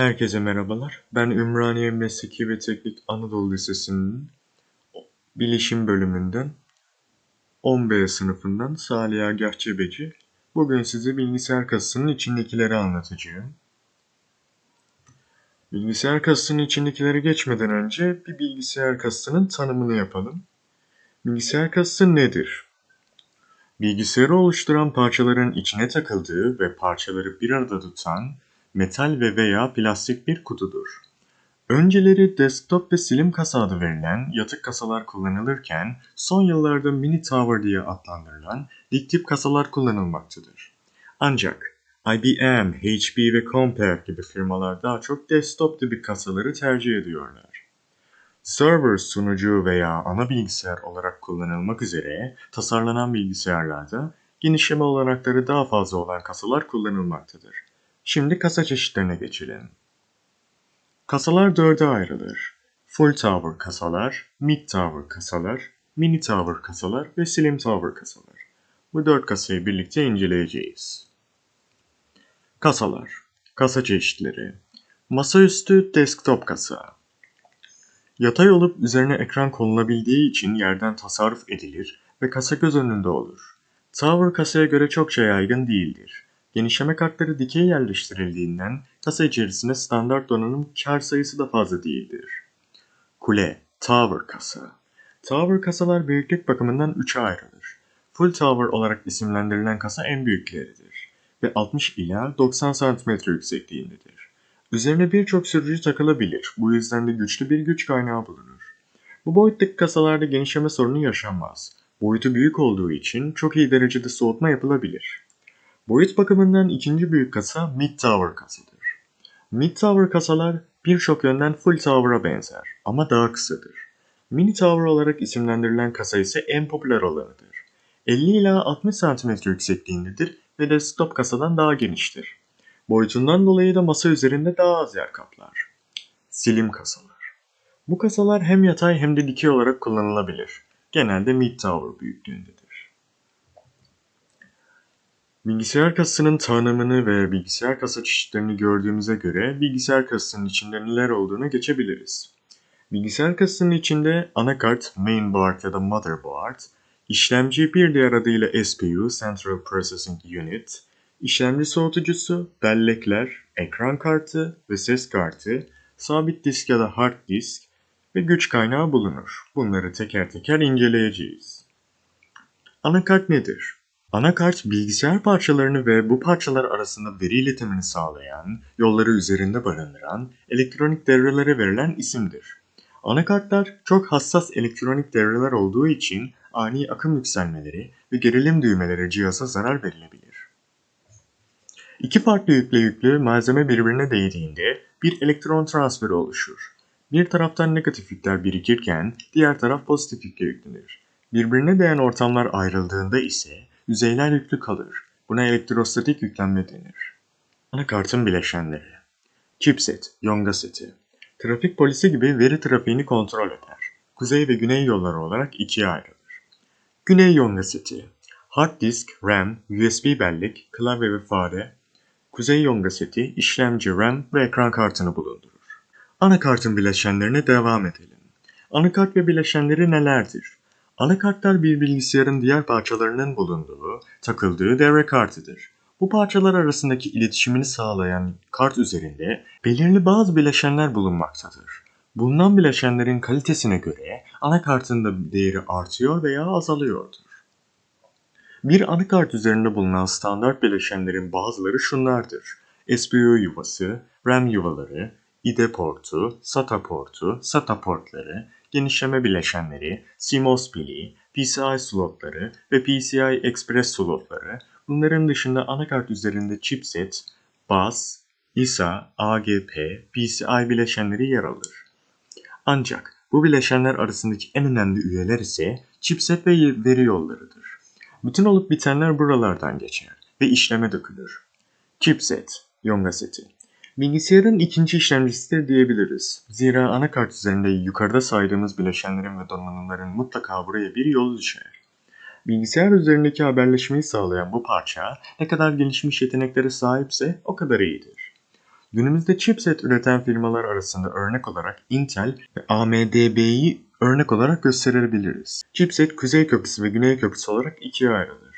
Herkese merhabalar. Ben Ümraniye Mesleki ve Teknik Anadolu Lisesi'nin Bilişim bölümünden 10B sınıfından Salih Agah Cebeci. Bugün size bilgisayar kasasının içindekileri anlatacağım. Bilgisayar kasasının içindekileri geçmeden önce bir bilgisayar kasasının tanımını yapalım. Bilgisayar kasası nedir? Bilgisayarı oluşturan parçaların içine takıldığı ve parçaları bir arada tutan metal ve veya plastik bir kutudur. Önceleri desktop ve silim kasa adı verilen yatık kasalar kullanılırken son yıllarda mini tower diye adlandırılan dik tip kasalar kullanılmaktadır. Ancak IBM, HP ve Compaq gibi firmalar daha çok desktop tipi kasaları tercih ediyorlar. Server sunucu veya ana bilgisayar olarak kullanılmak üzere tasarlanan bilgisayarlarda genişleme olanakları daha fazla olan kasalar kullanılmaktadır. Şimdi kasa çeşitlerine geçelim. Kasalar dörde ayrılır. Full Tower kasalar, Mid Tower kasalar, Mini Tower kasalar ve Slim Tower kasalar. Bu dört kasayı birlikte inceleyeceğiz. Kasalar, kasa çeşitleri. Masaüstü desktop kasa. Yatay olup üzerine ekran konulabildiği için yerden tasarruf edilir ve kasa göz önünde olur. Tower kasaya göre çok şey yaygın değildir. Genişleme kartları dikey yerleştirildiğinden kasa içerisinde standart donanım kar sayısı da fazla değildir. Kule, Tower kasa. Tower kasalar büyüklük bakımından üçe ayrılır. Full Tower olarak isimlendirilen kasa en büyükleridir ve 60 ila 90 cm yüksekliğindedir. Üzerine birçok sürücü takılabilir. Bu yüzden de güçlü bir güç kaynağı bulunur. Bu boyuttaki kasalarda genişleme sorunu yaşanmaz. Boyutu büyük olduğu için çok iyi derecede soğutma yapılabilir. Boyut bakımından ikinci büyük kasa Mid Tower kasadır. Mid Tower kasalar birçok yönden Full Tower'a benzer ama daha kısadır. Mini Tower olarak isimlendirilen kasa ise en popüler olanıdır. 50 ila 60 cm yüksekliğindedir ve desktop kasadan daha geniştir. Boyutundan dolayı da masa üzerinde daha az yer kaplar. Slim kasalar. Bu kasalar hem yatay hem de dikey olarak kullanılabilir. Genelde Mid Tower büyüklüğündedir. Bilgisayar kasasının tanımını ve bilgisayar kasa çeşitlerini gördüğümüze göre bilgisayar kasasının içinde neler olduğunu geçebiliriz. Bilgisayar kasasının içinde anakart, mainboard ya da motherboard, işlemci bir diğer adıyla CPU, Central Processing Unit, işlemci soğutucusu, bellekler, ekran kartı ve ses kartı, sabit disk ya da hard disk ve güç kaynağı bulunur. Bunları teker teker inceleyeceğiz. Anakart nedir? Anakart bilgisayar parçalarını ve bu parçalar arasında veri iletimini sağlayan, yolları üzerinde barındıran, elektronik devrelere verilen isimdir. Anakartlar çok hassas elektronik devreler olduğu için ani akım yükselmeleri ve gerilim düğmeleri cihaza zarar verilebilir. İki farklı yükle yüklü malzeme birbirine değdiğinde bir elektron transferi oluşur. Bir taraftan negatif yükler birikirken diğer taraf pozitif yükle yüklenir. Birbirine değen ortamlar ayrıldığında ise yüzeyler yüklü kalır. Buna elektrostatik yüklenme denir. Anakartın bileşenleri Chipset, yonga seti. Trafik polisi gibi veri trafiğini kontrol eder. Kuzey ve güney yolları olarak ikiye ayrılır. Güney yonga seti. Hard disk, RAM, USB bellek, klavye ve fare. Kuzey yonga seti, işlemci, RAM ve ekran kartını bulundurur. Anakartın bileşenlerine devam edelim. Anakart ve bileşenleri nelerdir? Anakartlar bir bilgisayarın diğer parçalarının bulunduğu, takıldığı devre kartıdır. Bu parçalar arasındaki iletişimini sağlayan kart üzerinde belirli bazı bileşenler bulunmaktadır. Bulunan bileşenlerin kalitesine göre anakartın da değeri artıyor veya azalıyordur. Bir anakart üzerinde bulunan standart bileşenlerin bazıları şunlardır. CPU yuvası, RAM yuvaları, IDE portu, SATA portu, SATA portları, genişleme bileşenleri, CMOS pili, PCI slotları ve PCI Express slotları, bunların dışında anakart üzerinde chipset, bus, ISA, AGP, PCI bileşenleri yer alır. Ancak bu bileşenler arasındaki en önemli üyeler ise chipset ve veri yollarıdır. Bütün olup bitenler buralardan geçer ve işleme dökülür. Chipset, yonga seti. Bilgisayarın ikinci işlemcisidir diyebiliriz. Zira anakart üzerinde yukarıda saydığımız bileşenlerin ve donanımların mutlaka buraya bir yolu düşer. Bilgisayar üzerindeki haberleşmeyi sağlayan bu parça ne kadar gelişmiş yeteneklere sahipse o kadar iyidir. Günümüzde chipset üreten firmalar arasında örnek olarak Intel ve AMD'yi örnek olarak gösterebiliriz. Chipset Kuzey Köprüsü ve Güney Köprüsü olarak ikiye ayrılır.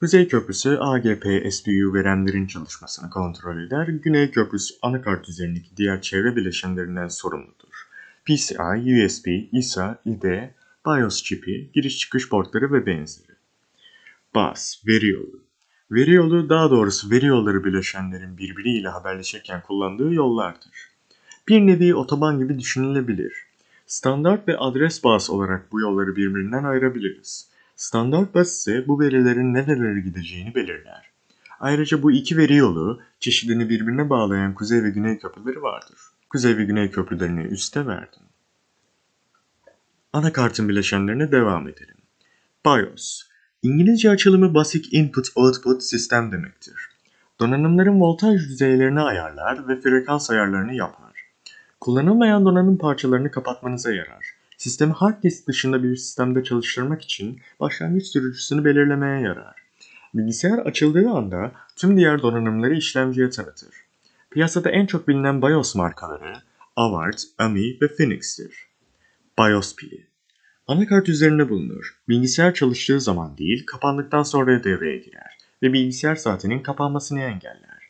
Kuzey Köprüsü AGP, SPU ve RAM'lerin çalışmasını kontrol eder. Güney Köprüsü anakart üzerindeki diğer çevre bileşenlerinden sorumludur. PCI, USB, ISA, IDE, BIOS çipi, giriş çıkış portları ve benzeri. Bus, veri yolu. Veri yolu daha doğrusu veri yolları bileşenlerin birbiriyle haberleşirken kullandığı yollardır. Bir nevi otoban gibi düşünülebilir. Standart ve adres bus olarak bu yolları birbirinden ayırabiliriz. Standart bus ise bu verilerin nerelere gideceğini belirler. Ayrıca bu iki veri yolu çeşidini birbirine bağlayan kuzey ve güney köprüleri vardır. Kuzey ve güney köprülerini üste verdim. Anakartın bileşenlerine devam edelim. BIOS İngilizce açılımı Basic Input Output System demektir. Donanımların voltaj düzeylerini ayarlar ve frekans ayarlarını yapar. Kullanılmayan donanım parçalarını kapatmanıza yarar. Sistemi hard disk dışında bir sistemde çalıştırmak için başlangıç sürücüsünü belirlemeye yarar. Bilgisayar açıldığı anda tüm diğer donanımları işlemciye tanıtır. Piyasada en çok bilinen BIOS markaları Avard, AMI ve Phoenix'tir. BIOS pili Anakart üzerinde bulunur. Bilgisayar çalıştığı zaman değil, kapandıktan sonra devreye girer ve bilgisayar saatinin kapanmasını engeller.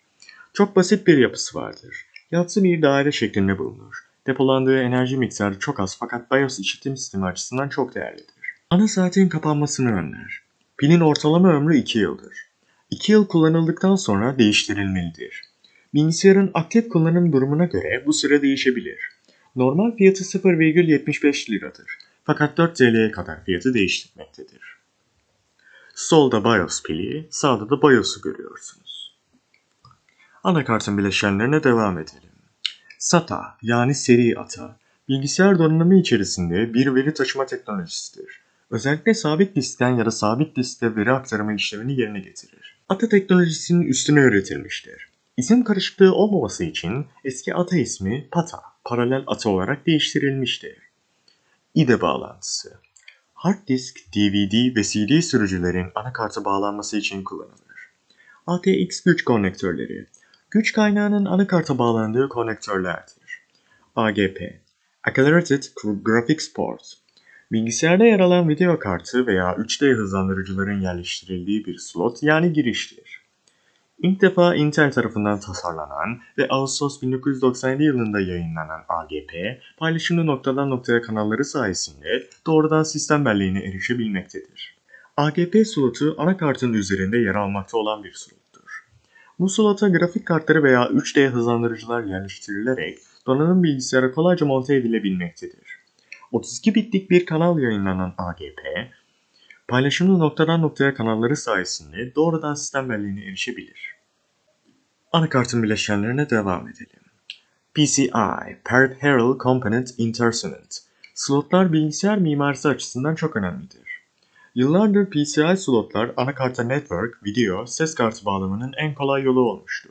Çok basit bir yapısı vardır. Yatsı bir daire şeklinde bulunur. Depolandığı enerji miktarı çok az fakat BIOS işletim sistemi açısından çok değerlidir. Ana saatin kapanmasını önler. Pilin ortalama ömrü 2 yıldır. 2 yıl kullanıldıktan sonra değiştirilmelidir. Bilgisayarın aktif kullanım durumuna göre bu süre değişebilir. Normal fiyatı 0,75 liradır. Fakat 4 TL'ye kadar fiyatı değiştirmektedir. Solda BIOS pili, sağda da BIOS'u görüyorsunuz. Anakartın bileşenlerine devam edelim. SATA yani seri ata, bilgisayar donanımı içerisinde bir veri taşıma teknolojisidir. Özellikle sabit diskten ya da sabit diskte veri aktarımı işlemini yerine getirir. ATA teknolojisinin üstüne üretilmiştir. İsim karışıklığı olmaması için eski ATA ismi PATA, paralel ATA olarak değiştirilmiştir. IDE bağlantısı. Hard disk, DVD ve CD sürücülerin anakarta bağlanması için kullanılır. ATX güç konnektörleri. Güç kaynağının anakarta bağlandığı konnektörlerdir. AGP. Accelerated Graphics Port. Bilgisayarda yer alan video kartı veya 3D hızlandırıcıların yerleştirildiği bir slot yani giriştir. İlk defa Intel tarafından tasarlanan ve Ağustos 1997 yılında yayınlanan AGP, paylaşımlı noktadan noktaya kanalları sayesinde doğrudan sistem belleğine erişebilmektedir. AGP slotu anakartın üzerinde yer almakta olan bir slottur. Bu slota grafik kartları veya 3D hızlandırıcılar yerleştirilerek donanım bilgisayara kolayca monte edilebilmektedir. 32 bitlik bir kanal yayınlanan AGP, paylaşımlı noktadan noktaya kanalları sayesinde doğrudan sistem belleğine erişebilir. Anakartın bileşenlerine devam edelim. PCI, Peripheral Component Interconnect. Slotlar bilgisayar mimarisi açısından çok önemlidir. Yıllardır PCI slotlar anakarta network, video, ses kartı bağlamanın en kolay yolu olmuştur.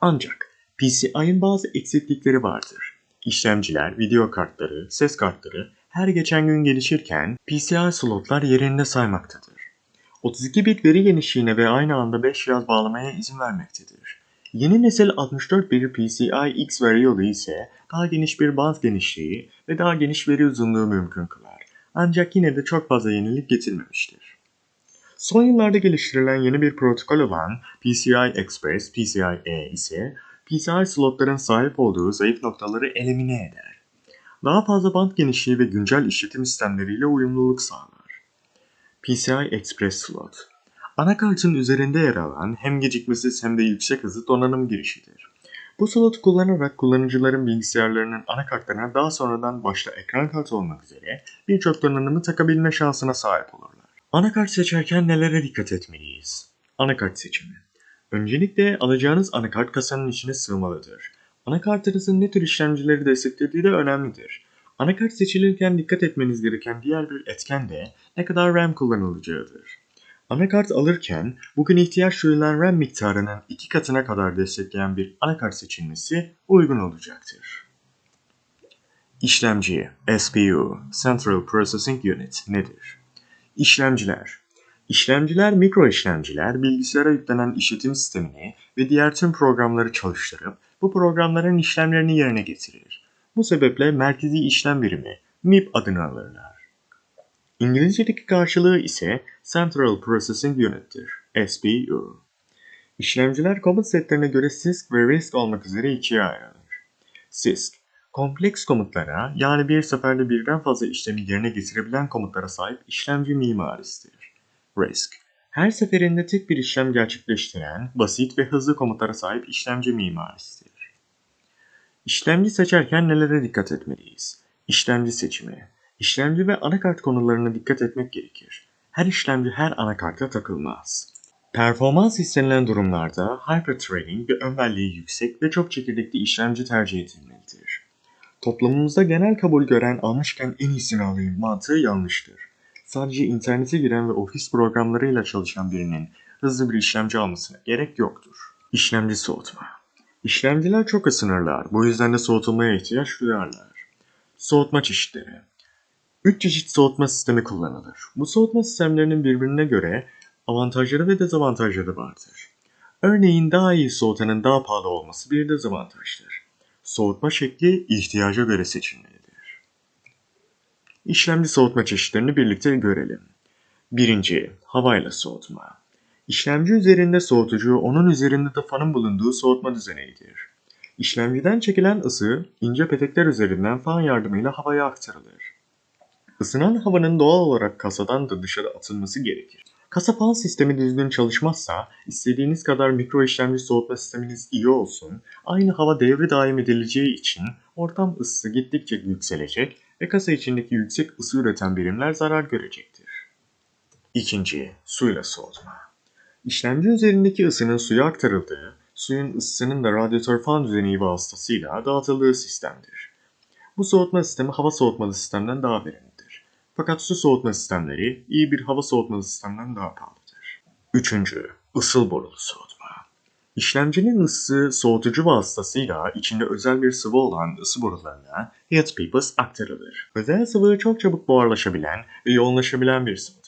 Ancak PCI'nin bazı eksiklikleri vardır. İşlemciler, video kartları, ses kartları her geçen gün gelişirken PCI slotlar yerinde saymaktadır. 32 bit veri genişliğine ve aynı anda 5 cihaz bağlamaya izin vermektedir. Yeni nesil 64 bit PCI X veri yolu ise daha geniş bir band genişliği ve daha geniş veri uzunluğu mümkün kılar. Ancak yine de çok fazla yenilik getirmemiştir. Son yıllarda geliştirilen yeni bir protokol olan PCI Express, PCIe ise PCI slotların sahip olduğu zayıf noktaları elimine eder. Daha fazla band genişliği ve güncel işletim sistemleriyle uyumluluk sağlar. PCI Express slot Anakartın üzerinde yer alan hem gecikmesiz hem de yüksek hızlı donanım girişidir. Bu slotu kullanarak kullanıcıların bilgisayarlarının anakartlarına daha sonradan başta ekran kartı olmak üzere birçok donanımı takabilme şansına sahip olurlar. Anakart seçerken nelere dikkat etmeliyiz? Anakart seçimi. Öncelikle alacağınız anakart kasanın içine sığmalıdır. Anakartınızın ne tür işlemcileri desteklediği de önemlidir. Anakart seçilirken dikkat etmeniz gereken diğer bir etken de ne kadar RAM kullanılacağıdır. Anakart alırken bugün ihtiyaç duyulan RAM miktarının iki katına kadar destekleyen bir anakart seçilmesi uygun olacaktır. İşlemci, SPU, Central Processing Unit nedir? İşlemciler İşlemciler mikro işlemciler bilgisayara yüklenen işletim sistemini ve diğer tüm programları çalıştırıp bu programların işlemlerini yerine getirir. Bu sebeple merkezi işlem birimi MIP adını alırlar. İngilizce'deki karşılığı ise Central Processing Unit'tir. CPU. İşlemciler komut setlerine göre CISC ve RISC olmak üzere ikiye ayrılır. CISC, kompleks komutlara yani bir seferde birden fazla işlemi yerine getirebilen komutlara sahip işlemci mimarisidir. RISC, her seferinde tek bir işlem gerçekleştiren, basit ve hızlı komutlara sahip işlemci mimarisidir. İşlemci seçerken nelere dikkat etmeliyiz? İşlemci seçimi. İşlemci ve anakart konularına dikkat etmek gerekir. Her işlemci her anakarta takılmaz. Performans istenilen durumlarda hyperthreading ve ön belleği yüksek ve çok çekirdekli işlemci tercih edilmelidir. Toplumumuzda genel kabul gören almışken en iyisini alayım mantığı yanlıştır. Sadece internete giren ve ofis programlarıyla çalışan birinin hızlı bir işlemci almasına gerek yoktur. İşlemci soğutma. İşlemciler çok ısınırlar. Bu yüzden de soğutulmaya ihtiyaç duyarlar. Soğutma çeşitleri. 3 çeşit soğutma sistemi kullanılır. Bu soğutma sistemlerinin birbirine göre avantajları ve dezavantajları vardır. Örneğin daha iyi soğutanın daha pahalı olması bir dezavantajdır. Soğutma şekli ihtiyaca göre seçilmelidir. İşlemci soğutma çeşitlerini birlikte görelim. Birinci, havayla soğutma. İşlemci üzerinde soğutucu, onun üzerinde de fanın bulunduğu soğutma düzeneğidir. İşlemciden çekilen ısı, ince petekler üzerinden fan yardımıyla havaya aktarılır. Isınan havanın doğal olarak kasadan da dışarı atılması gerekir. Kasa fan sistemi düzgün çalışmazsa, istediğiniz kadar mikro işlemci soğutma sisteminiz iyi olsun, aynı hava devri daim edileceği için ortam ısısı gittikçe yükselecek ve kasa içindeki yüksek ısı üreten birimler zarar görecektir. İkinci, suyla soğutma. İşlemci üzerindeki ısının suya aktarıldığı, suyun ısısının da radyatör fan düzeneği vasıtasıyla dağıtıldığı sistemdir. Bu soğutma sistemi hava soğutmalı sistemden daha verimlidir. Fakat su soğutma sistemleri iyi bir hava soğutmalı sistemden daha pahalıdır. Üçüncü, ısıl borulu soğutma. İşlemcinin ısısı soğutucu vasıtasıyla içinde özel bir sıvı olan ısı borularına heat pipes aktarılır. Özel sıvı çok çabuk buharlaşabilen ve yoğunlaşabilen bir sıvıdır.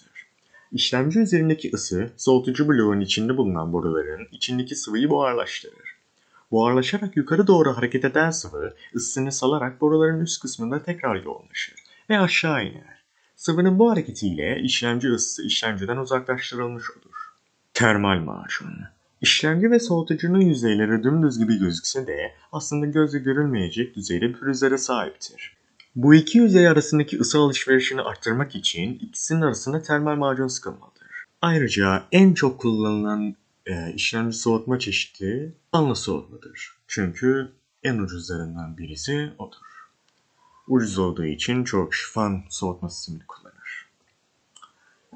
İşlemci üzerindeki ısı, soğutucu bloğun içinde bulunan boruların içindeki sıvıyı buharlaştırır. Buharlaşarak yukarı doğru hareket eden sıvı, ısısını salarak boruların üst kısmında tekrar yoğunlaşır ve aşağı iner. Sıvının bu hareketiyle işlemci ısısı işlemciden uzaklaştırılmış olur. Termal macun İşlemci ve soğutucunun yüzeyleri dümdüz gibi gözükse de aslında gözle görülmeyecek düzeyde pürüzlere sahiptir. Bu iki yüzey arasındaki ısı alışverişini arttırmak için ikisinin arasında termal macun sıkılmalıdır. Ayrıca en çok kullanılan e, işlemci soğutma çeşidi fanlı soğutmadır. Çünkü en ucuzlarından birisi odur. Ucuz olduğu için çok kişi fan soğutma sistemini kullanır.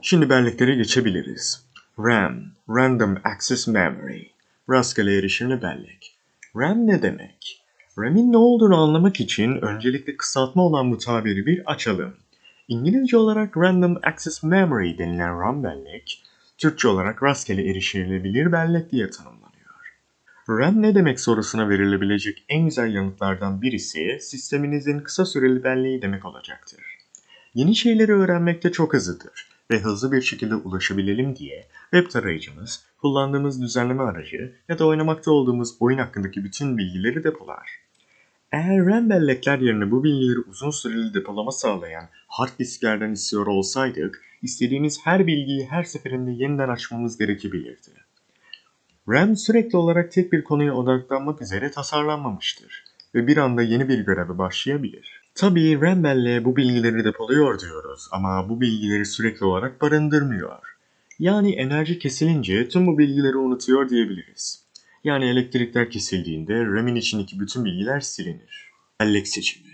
Şimdi belleklere geçebiliriz. RAM, Random Access Memory, rastgele erişimli bellek. RAM ne demek? RAM'in ne olduğunu anlamak için öncelikle kısaltma olan bu tabiri bir açalım. İngilizce olarak Random Access Memory denilen RAM bellek, Türkçe olarak rastgele erişilebilir bellek diye tanımlanıyor. RAM ne demek sorusuna verilebilecek en güzel yanıtlardan birisi sisteminizin kısa süreli belleği demek olacaktır. Yeni şeyleri öğrenmekte çok hızlıdır ve hızlı bir şekilde ulaşabilelim diye web tarayıcımız, kullandığımız düzenleme aracı ya da oynamakta olduğumuz oyun hakkındaki bütün bilgileri depolar. Eğer RAM bellekler yerine bu bilgileri uzun süreli depolama sağlayan hard disklerden istiyor olsaydık, istediğimiz her bilgiyi her seferinde yeniden açmamız gerekebilirdi. RAM sürekli olarak tek bir konuya odaklanmak üzere tasarlanmamıştır ve bir anda yeni bir göreve başlayabilir. Tabii RAM belleğe bu bilgileri depoluyor diyoruz ama bu bilgileri sürekli olarak barındırmıyor. Yani enerji kesilince tüm bu bilgileri unutuyor diyebiliriz. Yani elektrikler kesildiğinde RAM'in içindeki bütün bilgiler silinir. Bellek seçimi.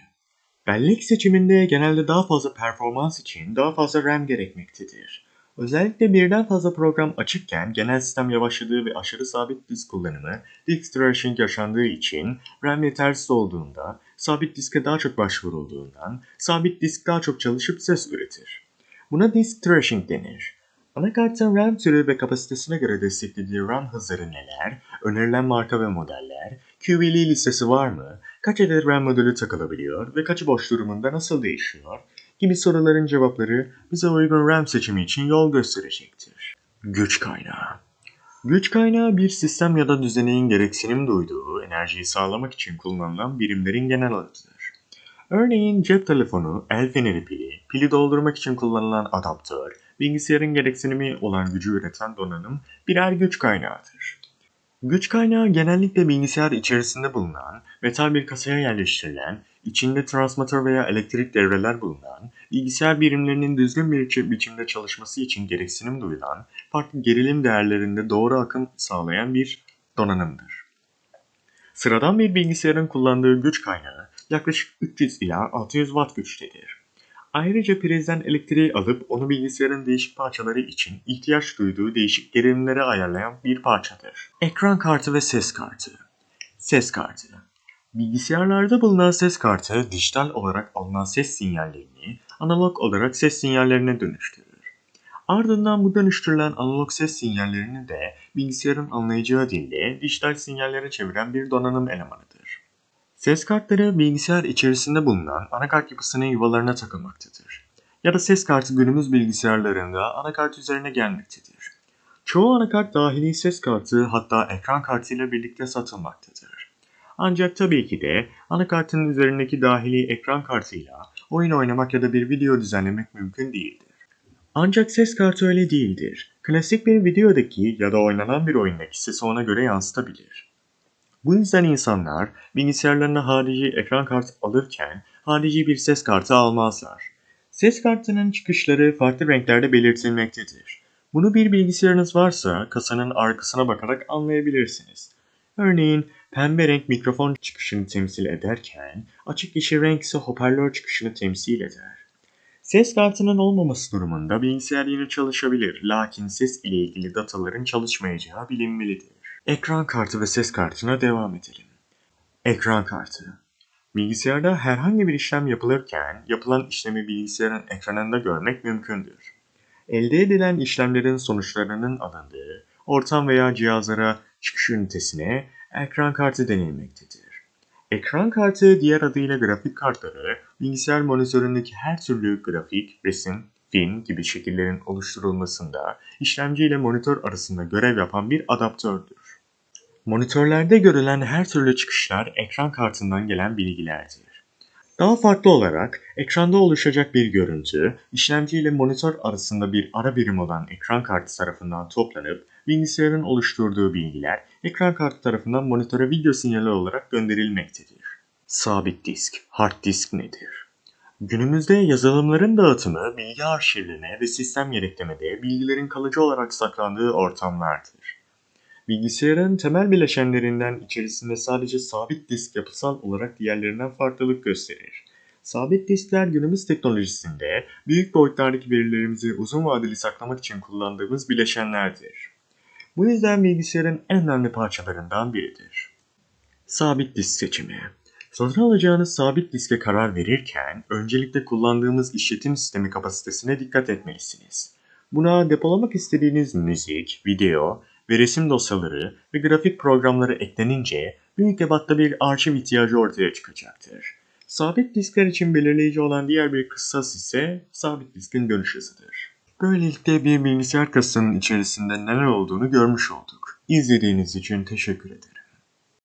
Bellek seçiminde genelde daha fazla performans için daha fazla RAM gerekmektedir. Özellikle birden fazla program açıkken genel sistem yavaşladığı ve aşırı sabit disk kullanımı, disk thrashing yaşandığı için RAM yetersiz olduğunda, sabit diske daha çok başvurulduğundan, sabit disk daha çok çalışıp ses üretir. Buna disk thrashing denir. Anakartın RAM türü ve kapasitesine göre desteklediği RAM hızları neler, önerilen marka ve modeller, QVL listesi var mı, kaç adet RAM modülü takılabiliyor ve kaçı boş durumunda nasıl değişiyor gibi soruların cevapları bize uygun RAM seçimi için yol gösterecektir. Güç kaynağı Güç kaynağı bir sistem ya da düzeneğin gereksinim duyduğu enerjiyi sağlamak için kullanılan birimlerin genel adıdır. Örneğin cep telefonu, el feneri pili, pili doldurmak için kullanılan adaptör, bilgisayarın gereksinimi olan gücü üreten donanım birer güç kaynağıdır. Güç kaynağı genellikle bilgisayar içerisinde bulunan, metal bir kasaya yerleştirilen, içinde transmatör veya elektrik devreler bulunan, bilgisayar birimlerinin düzgün bir çi- biçimde çalışması için gereksinim duyulan, farklı gerilim değerlerinde doğru akım sağlayan bir donanımdır. Sıradan bir bilgisayarın kullandığı güç kaynağı yaklaşık 300 ila 600 watt güçtedir. Ayrıca prizden elektriği alıp onu bilgisayarın değişik parçaları için ihtiyaç duyduğu değişik gerilimlere ayarlayan bir parçadır. Ekran kartı ve ses kartı. Ses kartı. Bilgisayarlarda bulunan ses kartı dijital olarak alınan ses sinyallerini analog olarak ses sinyallerine dönüştürür. Ardından bu dönüştürülen analog ses sinyallerini de bilgisayarın anlayacağı dilde dijital sinyallere çeviren bir donanım elemanıdır. Ses kartları bilgisayar içerisinde bulunan anakart yapısının yuvalarına takılmaktadır. Ya da ses kartı günümüz bilgisayarlarında anakart üzerine gelmektedir. Çoğu anakart dahili ses kartı hatta ekran kartı ile birlikte satılmaktadır. Ancak tabii ki de anakartın üzerindeki dahili ekran kartıyla oyun oynamak ya da bir video düzenlemek mümkün değildir. Ancak ses kartı öyle değildir. Klasik bir videodaki ya da oynanan bir oyundaki sesi ona göre yansıtabilir. Bu yüzden insanlar bilgisayarlarına harici ekran kartı alırken harici bir ses kartı almazlar. Ses kartının çıkışları farklı renklerde belirtilmektedir. Bunu bir bilgisayarınız varsa kasanın arkasına bakarak anlayabilirsiniz. Örneğin pembe renk mikrofon çıkışını temsil ederken açık yeşil renk ise hoparlör çıkışını temsil eder. Ses kartının olmaması durumunda bilgisayar yine çalışabilir lakin ses ile ilgili dataların çalışmayacağı bilinmelidir. Ekran kartı ve ses kartına devam edelim. Ekran kartı. Bilgisayarda herhangi bir işlem yapılırken yapılan işlemi bilgisayarın ekranında görmek mümkündür. Elde edilen işlemlerin sonuçlarının alındığı ortam veya cihazlara çıkış ünitesine ekran kartı denilmektedir. Ekran kartı diğer adıyla grafik kartları bilgisayar monitöründeki her türlü grafik, resim, film gibi şekillerin oluşturulmasında işlemci ile monitör arasında görev yapan bir adaptördür. Monitörlerde görülen her türlü çıkışlar ekran kartından gelen bilgilerdir. Daha farklı olarak ekranda oluşacak bir görüntü, işlemci ile monitör arasında bir ara birim olan ekran kartı tarafından toplanıp bilgisayarın oluşturduğu bilgiler ekran kartı tarafından monitöre video sinyali olarak gönderilmektedir. Sabit disk, hard disk nedir? Günümüzde yazılımların dağıtımı bilgi arşivlerine ve sistem yedeklemede bilgilerin kalıcı olarak saklandığı ortamlardır. Bilgisayarın temel bileşenlerinden içerisinde sadece sabit disk yapısal olarak diğerlerinden farklılık gösterir. Sabit diskler günümüz teknolojisinde büyük boyutlardaki verilerimizi uzun vadeli saklamak için kullandığımız bileşenlerdir. Bu yüzden bilgisayarın en önemli parçalarından biridir. Sabit disk seçimi. Satın alacağınız sabit diske karar verirken öncelikle kullandığımız işletim sistemi kapasitesine dikkat etmelisiniz. Buna depolamak istediğiniz müzik, video ve resim dosyaları ve grafik programları eklenince büyük ebatta bir arşiv ihtiyacı ortaya çıkacaktır. Sabit diskler için belirleyici olan diğer bir kıssas ise sabit diskin dönüş hızıdır. Böylelikle bir bilgisayar kasasının içerisinde neler olduğunu görmüş olduk. İzlediğiniz için teşekkür ederim.